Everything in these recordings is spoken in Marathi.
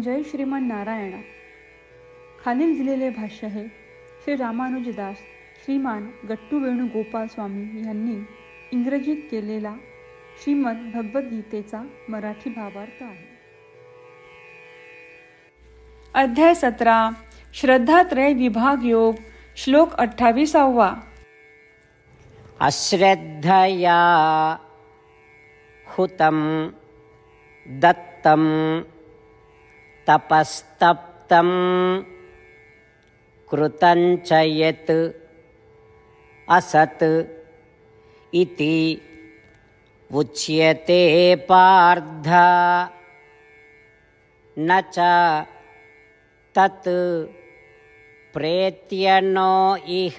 जय श्रीमन नारायणा. खालील दिलेले भाष्य हे श्री रामानुजदास श्रीमान गट्टू वेणुगोपाल स्वामी यांनी इंग्रजीत केलेला श्रीमद भगवद्गीतेचा मराठी भावार्थ आहे. अध्याय सतरा. श्रद्धात्रय विभाग योग श्लोक अठ्ठावीसावा. अश्रद्धया हुतम दत्तं तपस्तप्तं कृतञ्च यत् असत् इति उच्यते पार्थ। न च तत् प्रेत्यनो इह।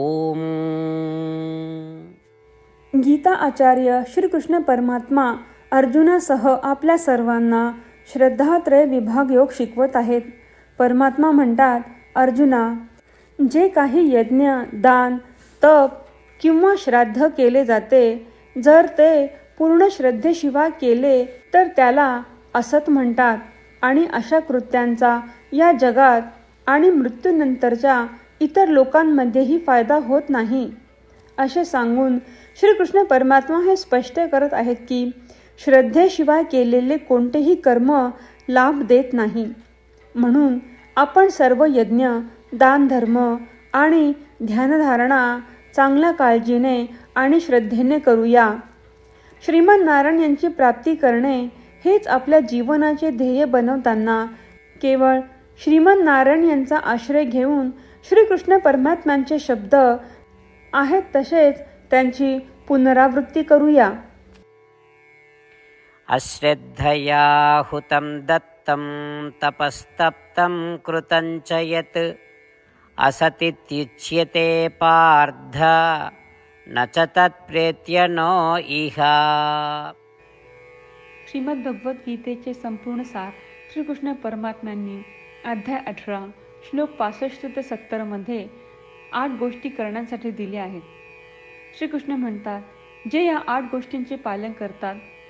ओम गीता आचार्य श्रीकृष्ण परमात्मा अर्जुनासह आपल्या सर्वांना श्रद्धात्रय विभाग योग शिकवत आहेत. परमात्मा म्हणतात अर्जुना जे काही यज्ञ दान तप किंवा श्राद्ध केले जाते जर ते पूर्ण श्रद्धेशिवाय केले तर त्याला असत म्हणतात आणि अशा कृत्यांचा या जगात आणि मृत्यूनंतरच्या इतर लोकांमध्येही फायदा होत नाही. असे सांगून श्रीकृष्ण परमात्मा हे स्पष्ट करत आहेत की श्रद्धेशिवाय केलेले कोणतेही कर्म लाभ देत नाही. म्हणून आपण सर्व यज्ञ दानधर्म आणि ध्यानधारणा चांगल्या काळजीने आणि श्रद्धेने करूया. श्रीमन नारायण यांची प्राप्ती करणे हेच आपल्या जीवनाचे ध्येय बनवताना केवळ श्रीमन नारायण यांचा आश्रय घेऊन श्रीकृष्ण परमात्म्यांचे शब्द आहेत तसेच त्यांची पुनरावृत्ती करूया. अश्रद्धयाहुतं दत्तं तपस्तप्तं कृतं च यत्। असतित्युच्यते पार्थ न च तत्प्रेत्य नो इह। श्रीमद्भगवद्गीतेचे संपूर्ण सार श्रीकृष्ण परमात्म्यांनी अध्याय अठरा श्लोक पासष्ट ते सत्तरमध्ये आठ गोष्टी करण्यासाठी दिल्या आहेत. श्रीकृष्ण म्हणतात जे या आठ गोष्टींचे पालन करतात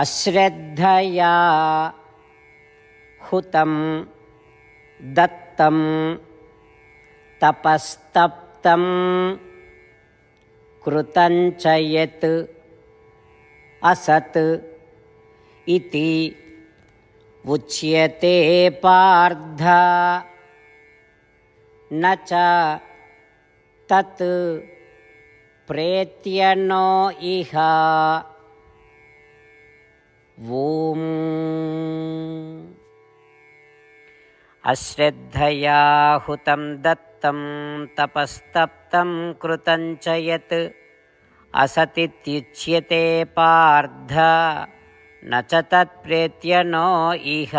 अश्रद्धया हुतं दत्तं तपस्तप्तं कृतं च यत् असत् इति उच्यते पार्थ। न च तत् प्रेत्य नो इह ॐ अश्रद्धया हुतं दत्तं तपस्तप्तं कृतं च यत् असतित्युच्यते पार्थ न च तत्प्रेत्य नो इह